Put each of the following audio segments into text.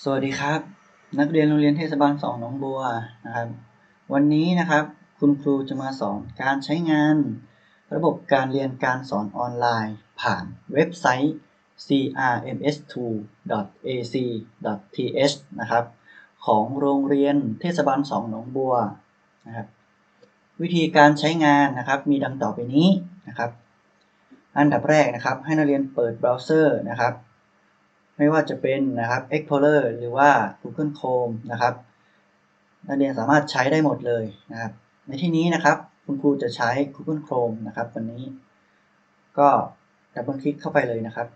สวัสดีครับ นักเรียนโรงเรียนเทศบาล2หนองบัวนะครับ วันนี้นะครับคุณครูจะมาสอนการใช้งาน ระบบการเรียนการสอนออนไลน์ ผ่านเว็บไซต์ crms2.ac.th นะครับของโรงเรียนเทศบาล2หนองบัวนะครับวิธีการใช้งานนะครับมีดังต่อไปนี้นะครับ อันดับแรกนะครับให้นักเรียนเปิดเบราว์เซอร์นะครับ ไม่ว่าจะเป็นนะครับ Explorer หรือว่า Google Chrome นะครับนักเรียนสามารถใช้ได้หมดเลยนะครับ ในที่นี้นะครับ คุณครูจะใช้ Google Chrome นะครับ วันนี้ ก็ดับเบิลคลิกเข้าไปเลยนะครับ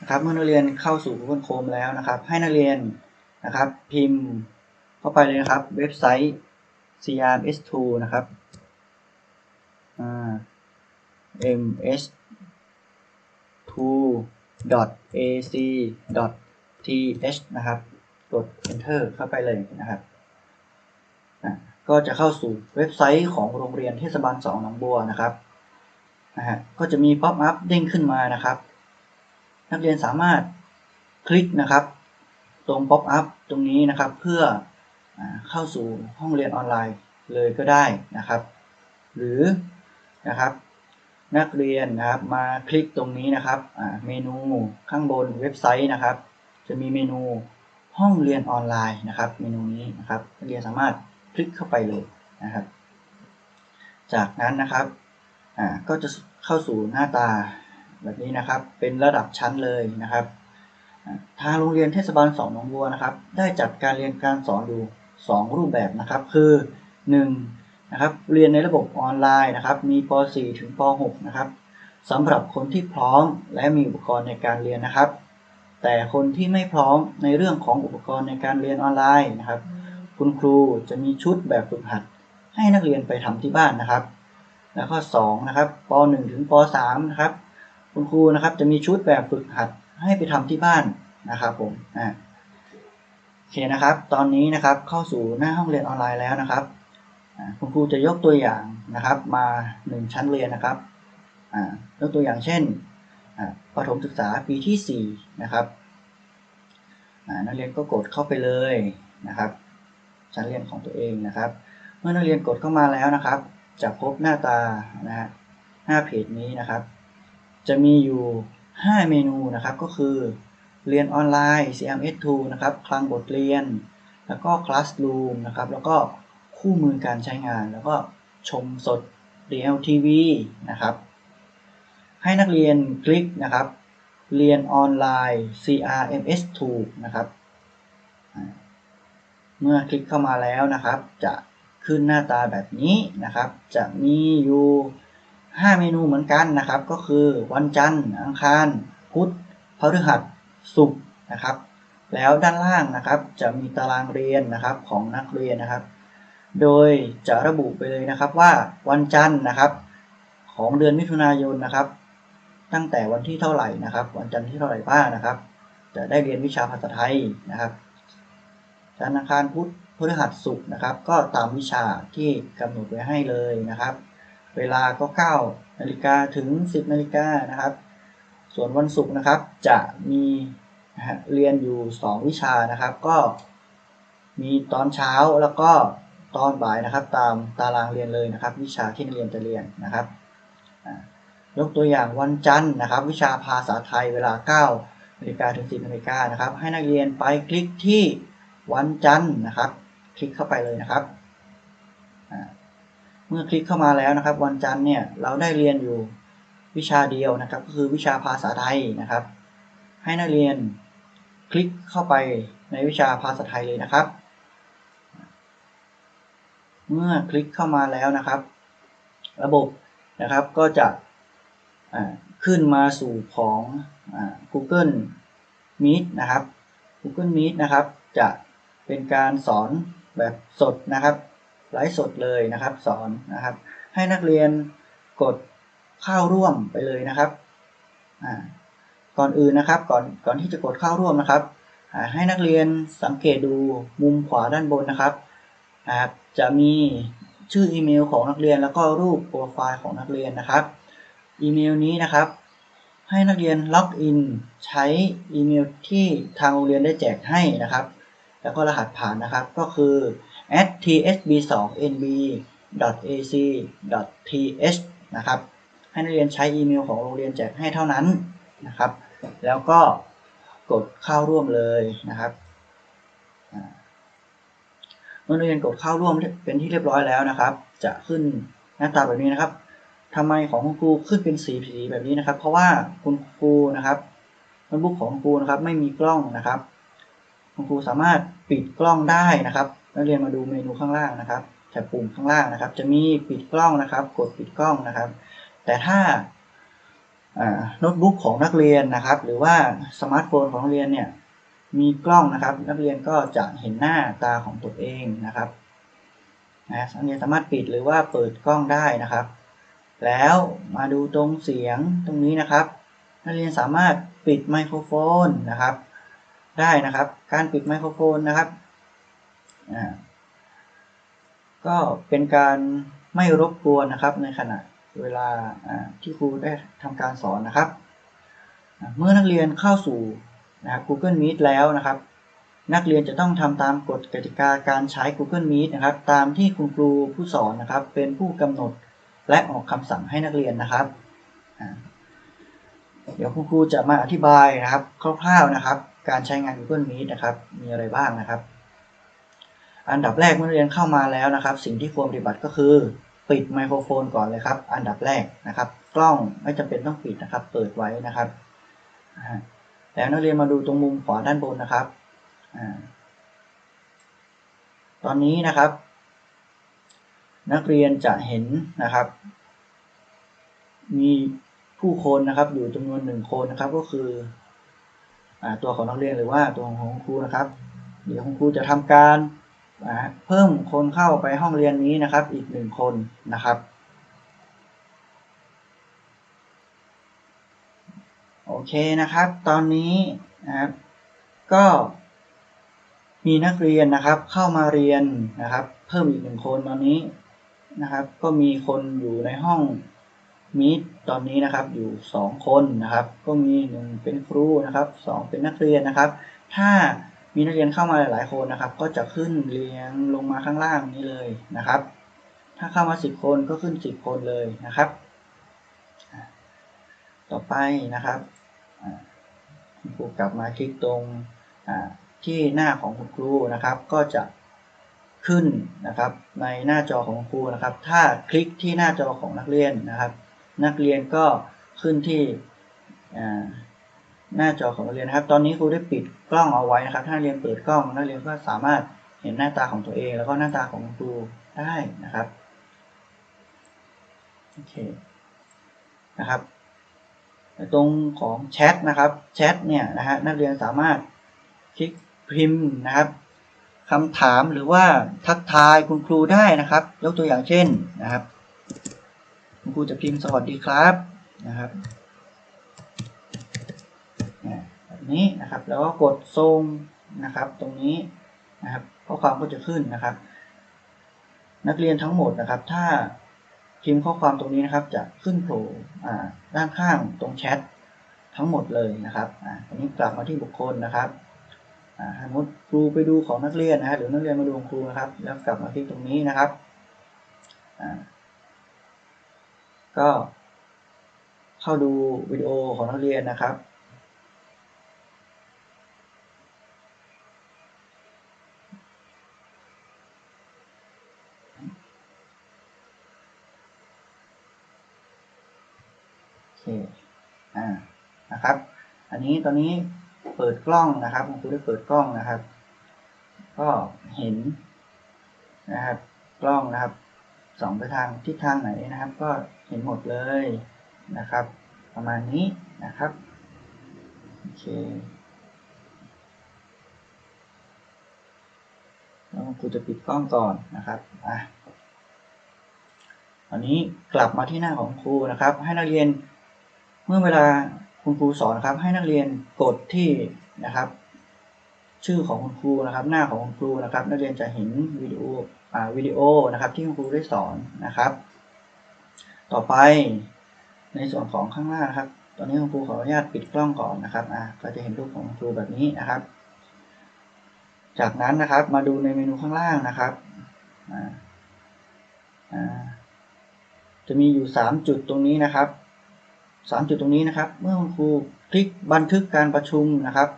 นะครับ เมื่อนักเรียนเข้าสู่ Google Chrome แล้วนะครับ ให้นักเรียนนะครับ พิมพ์เข้าไปเลยนะครับ เว็บไซต์ crms2 นะครับ ms 2 ac th นะครับ กด enter เข้าไปเลยนะครับ ก็จะเข้าสู่เว็บไซต์ของโรงเรียนเทศบาล2หนองบัวนะครับนะฮะก็จะมีป๊อปอัพเด้งขึ้นมานะครับ นักเรียนสามารถคลิกนะครับ ตรงป๊อปอัพตรงนี้นะครับ เพื่อเข้าสู่ห้องเรียนออนไลน์เลยก็ได้นะครับ หรือ นะครับ นักเรียนนะครับมาคลิกตรงนี้นะครับเมนูข้างบนเว็บไซต์นะครับ จะมีเมนูห้องเรียนออนไลน์นะครับ เมนูนี้นะครับนักเรียนสามารถคลิกเข้าไปเลยนะครับ จากนั้นนะครับก็จะเข้าสู่หน้าตาแบบนี้นะครับ เป็นระดับชั้นเลยนะครับทางโรงเรียนเทศบาลสองหนองบัวนะครับ ได้จัดการเรียนการสอนอยู่ 2 รูปแบบนะครับ คือ 1. นะครับเรียนในระบบออนไลน์นะครับมีป .4 ถึงป .6 นะครับสำหรับคนที่พร้อมและมีอุปกรณ์ในการเรียนนะครับ แต่คนที่ไม่พร้อมในเรื่องของอุปกรณ์ในการเรียนออนไลน์นะครับ คุณครูจะมีชุดแบบฝึกหัด ให้นักเรียนไปทำที่บ้านนะครับ แล้วข้อ2นะครับป .1 ถึงป .3 นะครับคุณครูนะครับจะมีชุดแบบฝึกหัดให้ไปทำที่บ้านนะครับผมอ่าโอเคนะครับ ตอนนี้นะครับเข้าสู่หน้าห้องเรียนออนไลน์แล้วนะครับ คุณครูจะยกตัวอย่างนะครับ มา 1 ชั้นเรียนนะครับยกตัวอย่างเช่นประถมศึกษาปีที่4นะครับนักเรียนก็กดเข้าไปเลยนะครับ ชั้นเรียนของตัวเองนะครับ เมื่อนักเรียนกดเข้ามาแล้วนะครับ จะพบหน้าตานะฮะหน้าเพจนี้นะครับ จะมีอยู่ 5 เมนูนะครับก็คือเรียนออนไลน์ CMS2 นะครับ คลังบทเรียน แล้วก็ Classroom นะครับ แล้วก็ คู่มือการใช้งาน แล้วก็ชมสด DLTV นะครับ ให้นักเรียนคลิกนะครับ เรียนออนไลน์ CRMS2 นะครับ เมื่อคลิกเข้ามาแล้วนะครับ จะขึ้นหน้าตาแบบนี้นะครับ จะมีอยู่5เมนูเหมือนกันนะครับ ก็คือวันจันทร์ อังคาร พุธพฤหัสศุกร์นะครับ แล้วด้านล่างนะครับจะมีตารางเรียนนะครับของนักเรียนนะครับ โดยจะระบุไปเลยนะครับว่าวันจันทร์นะครับ ของเดือนมิถุนายนนะครับ ตั้งแต่วันที่เท่าไหร่นะครับ วันจันทร์ที่เท่าไหร่บ้างนะครับ จะได้เรียนวิชาภาษาไทยนะครับจันทร์อังคารพุธพฤหัสศุกร์นะครับ ก็ตามวิชาที่กำหนดไว้ให้เลยนะครับ เวลาก็9นาฬิกาถึง 10นาฬิกานะครับ ส่วนวันศุกร์นะครับจะมีเรียนอยู่ 2 วิชานะครับ ก็มีตอนเช้าแล้วก็ ตอนบ่ายนะครับ ตามตารางเรียนเลยนะครับ วิชาที่นักเรียนจะเรียนนะครับยกตัวอย่างวันจันทร์นะครับ วิชาภาษาไทยเวลา9นาฬิกาถึง 10นาฬิกานะครับ ให้นักเรียนไปคลิกที่วันจันทร์นะครับ คลิกเข้าไปเลยนะครับเมื่อคลิกเข้ามาแล้วนะครับ วันจันทร์เนี่ยเราได้เรียนอยู่วิชาเดียวนะครับ ก็คือวิชาภาษาไทยนะครับ ให้นักเรียนคลิกเข้าไปในวิชาภาษาไทยเลยนะครับ เมื่อคลิกเข้ามาแล้วนะครับ ระบบนะครับก็จะขึ้นมาสู่ของ Google Meet นะครับ Google Meet นะครับ จะเป็นการสอนแบบสดนะครับไลฟ์สดเลยนะครับสอนนะครับ ให้นักเรียนกดเข้าร่วมไปเลยนะครับก่อนอื่นนะครับก่อนก่อนที่จะกดเข้าร่วมนะครับให้นักเรียนสังเกตดูมุมขวาด้านบนนะครับ จะมีชื่ออีเมลของนักเรียนแล้วก็รูปโปรไฟล์ของนักเรียนนะครับ อีเมลนี้นะครับ ให้นักเรียนล็อกอินใช้อีเมลที่ทางโรงเรียนได้แจกให้นะครับ แล้วก็รหัสผ่านนะครับก็คือ tsb2nb.ac.th นะครับ ให้นักเรียนใช้อีเมลของโรงเรียนแจกให้เท่านั้นนะครับ แล้วก็กดเข้าร่วมเลยนะครับ เมื่อนักเรียนกดเข้าร่วมเป็นที่เรียบร้อยแล้วนะครับ จะขึ้นหน้าตาแบบนี้นะครับทำไมของคุณครูขึ้นเป็นสีสีแบบนี้นะครับ เพราะว่าคุณครูนะครับโน้ตบุ๊กของคุณครูนะครับไม่มีกล้องนะครับ คุณครูสามารถปิดกล้องได้นะครับ นักเรียนมาดูเมนูข้างล่างนะครับแถบปุ่มข้างล่างนะครับ จะมีปิดกล้องนะครับ กดปิดกล้องนะครับ แต่ถ้าโน้ตบุ๊กของนักเรียนนะครับ หรือว่าสมาร์ทโฟนของนักเรียนเนี่ย มีกล้องนะครับ นักเรียนก็จะเห็นหน้าตาของตัวเองนะครับนะนักเรียนสามารถปิดหรือว่าเปิดกล้องได้นะครับ แล้วมาดูตรงเสียงตรงนี้นะครับ นักเรียนสามารถปิดไมโครโฟนนะครับ ได้นะครับ การปิดไมโครโฟนนะครับก็เป็นการไม่รบกวนนะครับ ในขณะเวลาที่ครูได้ทำการสอนนะครับ เมื่อนักเรียนเข้าสู่ นะครับ Google Meet แล้วนะครับ นักเรียนจะต้องทำตามกฎกติกาการใช้ Google Meet นะครับ ตามที่คุณครูผู้สอนนะครับ เป็นผู้กำหนดและออกคำสั่งให้นักเรียนนะครับ เดี๋ยวคุณครูจะมาอธิบายนะครับคร่าวๆนะครับ การใช้งาน Google Meet นะครับ มีอะไรบ้างนะครับ อันดับแรกเมื่อเรียนเข้ามาแล้วนะครับ สิ่งที่ควรปฏิบัติก็คือปิดไมโครโฟนก่อนเลยครับ อันดับแรกนะครับ กล้องไม่จำเป็นต้องปิดนะครับ เปิดไว้นะครับ แล้วนักเรียนมาดูตรงมุมขวาด้านบนนะครับตอนนี้นะครับ นักเรียนจะเห็นนะครับ มีผู้คนนะครับ อยู่จำนวนหนึ่งคนนะครับ ก็คืออตัวของนักเรียนหรือว่าตัวของครูนะครับ เดี๋ยวคุณครูจะทำการเพิ่มคนเข้าไปห้องเรียนนี้นะครับ อีกหนึ่งคนนะครับ โอเคนะครับ ตอนนี้นะครับ ก็มีนักเรียนนะครับ เข้ามาเรียนนะครับ เพิ่มอีกหนึ่งคนตอนนี้นะครับ ก็มีคนอยู่ในห้องมีดตอนนี้นะครับอยู่สองคนนะครับ ก็มีหนึ่งเป็นครูนะครับสองเป็นนักเรียนนะครับ ถ้ามีนักเรียนเข้ามาหลาย ๆ คนนะครับ ก็จะขึ้นเรียงลงมาข้างล่างนี้เลยนะครับ ถ้าเข้ามาสิบคนก็ขึ้นสิบคนเลยนะครับ ต่อไปนะครับคุณครูกลับมาคลิกตรงที่หน้าของคุณครูนะครับ ก็จะขึ้นนะครับในหน้าจอของครูนะครับ ถ้าคลิกที่หน้าจอของนักเรียนนะครับ นักเรียนก็ขึ้นที่หน้าจอของนักเรียนนะครับ ตอนนี้ครูได้ปิดกล้องเอาไว้นะครับ ถ้าเรียนเปิดกล้องนักเรียนก็สามารถเห็นหน้าตาของตัวเอง แล้วก็หน้าตาของครูได้นะครับโอเคนะครับ ตรงของแชทนะครับแชทเนี่ยนะฮะนักเรียนสามารถคลิกพิมพ์นะครับคำถามหรือว่าทักทายคุณครูได้นะครับ ยกตัวอย่างเช่นนะครับ คุณครูจะพิมพ์สวัสดีครับนะครับแบบนี้นะครับ แล้วก็กดส่งนะครับ ตรงนี้นะครับข้อความก็จะขึ้นนะครับ นักเรียนทั้งหมดนะครับ ถ้า พิมพ์ข้อความตรงนี้นะครับ จะขึ้นโผล่ด้านข้างตรงแชททั้งหมดเลยนะครับอันนี้กลับมาที่บุคคลนะครับสมมติครูไปดูของนักเรียนนะฮะหรือนักเรียนมาดูของครูนะครับ แล้วกลับมาที่ตรงนี้นะครับก็เข้าดูวิดีโอของนักเรียนนะครับโอเคอ่า นะครับ อันนี้ตอนนี้เปิดกล้องนะครับคุณครูได้เปิดกล้องนะครับ ก็เห็นนะครับ กล้องนะครับสองไปทางทิศทางไหนนะครับ ก็เห็นหมดเลยนะครับ ประมาณนี้นะครับโอเคแล้วครูจะปิดกล้องก่อนนะครับอะตอนนี้กลับมาที่หน้าของครูนะครับ ให้นักเรียนเมื่อเวลา คุณครูสอนครับให้นักเรียนกดที่นะครับ ชื่อของคุณครูนะครับ หน้าของคุณครูนะครับ นักเรียนจะเห็นวิดีโออ่าวิดีโอนะครับ ที่คุณครูได้สอนนะครับ ต่อไปในส่วนของข้างหน้านะครับ ตอนนี้คุณครูขออนุญาตปิดกล้องก่อนนะครับอ่าก็จะเห็นรูปของคุณครูแบบนี้นะครับ จากนั้นนะครับมาดูในเมนูข้างล่างนะครับอ่าอ่าจะมีอยู่ 3 จุดตรงนี้นะครับ 3 จุดตรงนี้นะครับ เมื่อคุณครูคลิกบันทึกการประชุมนะครับ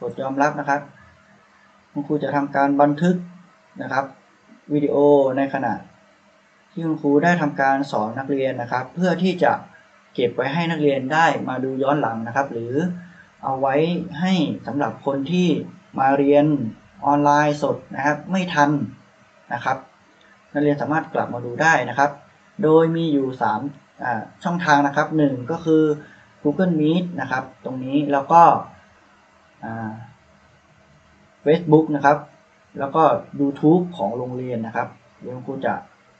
กดยอมรับนะครับ คุณครูจะทำการบันทึกนะครับวิดีโอในขณะ ที่คุณครูได้ทำการสอนนักเรียนนะครับ เพื่อที่จะเก็บไว้ให้นักเรียนได้มาดูย้อนหลังนะครับ หรือเอาไว้ให้สำหรับคนที่มาเรียนออนไลน์สดนะครับ ไม่ทันนะครับ นักเรียนสามารถกลับมาดูได้นะครับ โดยมีอยู่ 3 ช่องทางนะครับ 1 ก็คือ Google Meet นะครับ ตรงนี้แล้วก็ Facebook นะครับ แล้วก็ YouTube ของโรงเรียนนะครับเดี๋ยวคุณครูจะ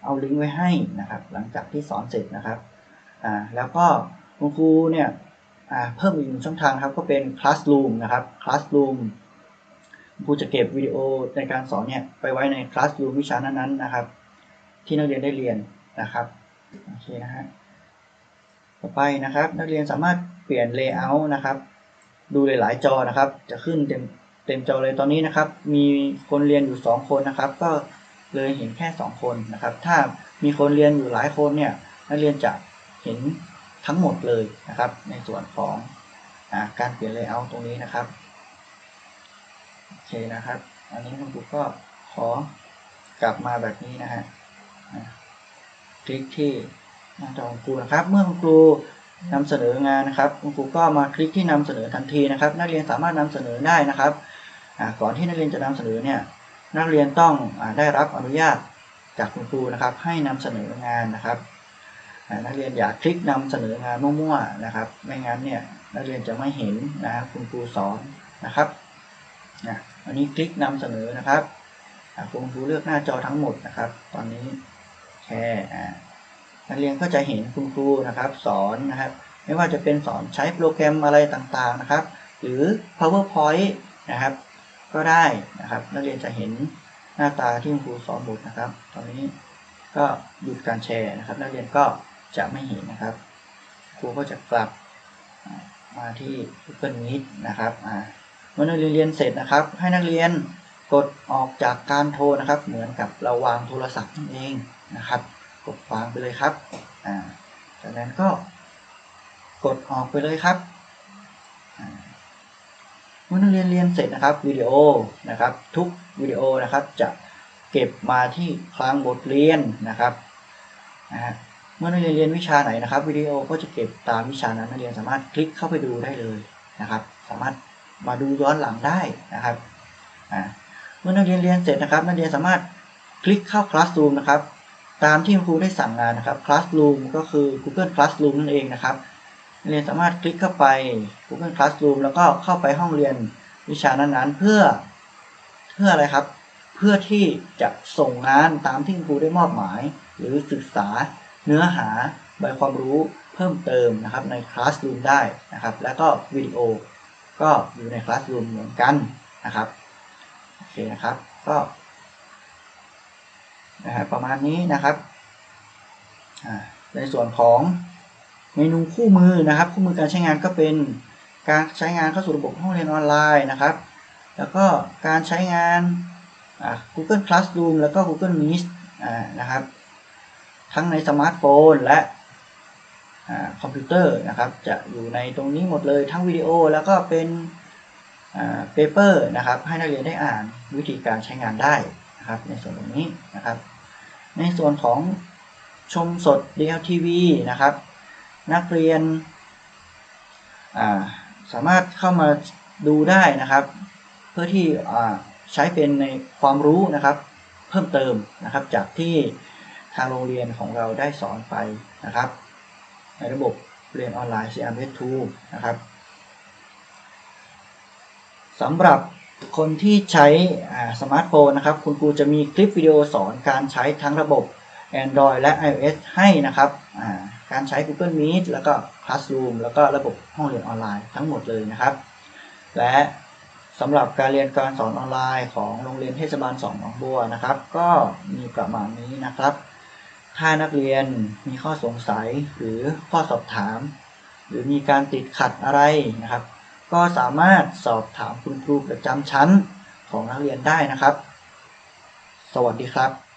เอาลิงก์ไว้ให้นะครับ หลังจากที่สอนเสร็จนะครับแล้วก็คุณครูเนี่ยเพิ่มอีกหนึ่งช่องทางครับก็เป็น Classroom นะครับ Classroom คุณครูจะเก็บวิดีโอในการสอนเนี่ยไปไว้ใน Classroom วิชานั้นๆนะครับ ที่นักเรียนได้เรียนนะครับโอเคนะฮะ ต่อไปนะครับ นักเรียนสามารถเปลี่ยน Layout นะครับ ดูหลายๆจอนะครับ จะขึ้นเต็มเต็มจอเลยตอนนี้นะครับ มีคนเรียนอยู่ 2 คนนะครับ ก็เลยเห็นแค่ 2 คนนะครับ ถ้ามีคนเรียนอยู่หลายคนเนี่ยนักเรียนจะเห็นทั้งหมดเลยนะครับ ในส่วนของอาการเปลี่ยน layout ตรงนี้นะครับโอเคนะครับ อันนี้คุณครูก็ขอกลับมาแบบนี้นะฮะคลิกที่ หน้าจอของครูนะครับ เมื่อคุณครูนำเสนองานนะครับ คุณครูก็มาคลิกที่นำเสนอทันทีนะครับ นักเรียนสามารถนำเสนอได้นะครับก่อนที่นักเรียนจะนำเสนอเนี่ยนักเรียนต้องอได้รับอนุญาตจากคุณครูนะครับ ให้นำเสนองานนะครับนักเรียนอย่าคลิกนำเสนองานมั่วๆนะครับ ไม่งั้นเนี่ยนักเรียนจะไม่เห็นนะคุณครูสอนนะครับนะอันนี้คลิกนำเสนอนะครับคุณครูเลือกหน้าจอทั้งหมดนะครับ ตอนนี้แช่ นักเรียนก็จะเห็นคุณครูนะครับสอนนะครับไม่ว่าจะเป็นสอนใช้โปรแกรมอะไรต่างๆนะครับ หรือ powerpoint นะครับ ก็ได้นะครับ นักเรียนจะเห็นหน้าตาที่คุณครูสอนหมดนะครับ ตอนนี้ก็หยุดการแชร์นะครับ นักเรียนก็จะไม่เห็นนะครับ ครูก็จะกลับมาที่ Google Meet นะครับเมื่อนักเรียนเรียนเสร็จนะครับ ให้นักเรียนกดออกจากการโทรนะครับ เหมือนกับเราวางโทรศัพท์นั่นเองนะครับ กดวางไปเลยครับ อ่า จากนั้นก็กดออกไปเลยครับ เมื่อนักเรียนเรียนเสร็จนะครับวิดีโอนะครับ ทุกวิดีโอนะครับจะเก็บมาที่คลังบทเรียนนะครับนะฮะเมื่อนักเรียนเรียนวิชาไหนนะครับวิดีโอก็จะเก็บตามวิชานั้นนักเรียนสามารถคลิกเข้าไปดูได้เลยนะครับ สามารถมาดูย้อนหลังได้นะครับเมื่อนักเรียนเรียนเสร็จนะครับ นักเรียนสามารถคลิกเข้า Classroom นะครับ ตามที่ครูได้สั่งงานนะครับ Classroom ก็คือ Google Classroom นั่นเองนะครับนักเรียนสามารถคลิกเข้าไป Google Classroom แล้วก็เข้าไปห้องเรียนวิชานั้นๆ เพื่อ เพื่ออะไรครับ เพื่อที่จะส่งงานตามที่ครูได้มอบหมาย หรือศึกษาเนื้อหาใบความรู้เพิ่มเติมนะครับใน Classroom ได้นะครับ แล้วก็วิดีโอก็อยู่ใน Classroom เหมือนกันนะครับโอเคนะครับ ก็ ประมาณนี้นะครับ ในส่วนของเมนูคู่มือนะครับ คู่มือการใช้งานก็เป็นการใช้งานเข้าสู่ระบบห้องเรียนออนไลน์นะครับ แล้วก็การใช้งานอ่า Google Classroom แล้วก็ Google Meet อ่านะครับ ทั้งในสมาร์ทโฟนและอ่าคอมพิวเตอร์นะครับ จะอยู่ในตรงนี้หมดเลยทั้งวิดีโอแล้วก็เป็นอ่าเปเปอร์นะครับ ให้นักเรียนได้อ่านวิธีการใช้งานได้นะครับ ในส่วนตรงนี้นะครับ ในส่วนของชมสด DLTV นะครับ นักเรียนาสามารถเข้ามาดูได้นะครับ เพื่อที่ใช้เป็นในความรู้นะครับ เพิ่มเติมนะครับจากที่ทางโรงเรียนของเราได้สอนไปนะครับ ในระบบเรียนออนไลน์ CRS2 นะครับสำหรับ คนที่ใช้สมาร์ทโฟนนะครับ คุณครูจะมีคลิปวิดีโอสอนการใช้ทั้งระบบ Android และ iOS ให้นะครับการใช้ Google Meet แล้วก็ Classroom แล้วก็ระบบห้องเรียนออนไลน์ทั้งหมดเลยนะครับ และสำหรับการเรียนการสอนออนไลน์ของโรงเรียนเทศบาล2หนองบัวนะครับ ก็มีประมาณนี้นะครับ ถ้านักเรียนมีข้อสงสัยหรือข้อสอบถาม หรือมีการติดขัดอะไรนะครับ ก็สามารถสอบถามคุณครูประจำชั้นของนักเรียนได้นะครับ สวัสดีครับ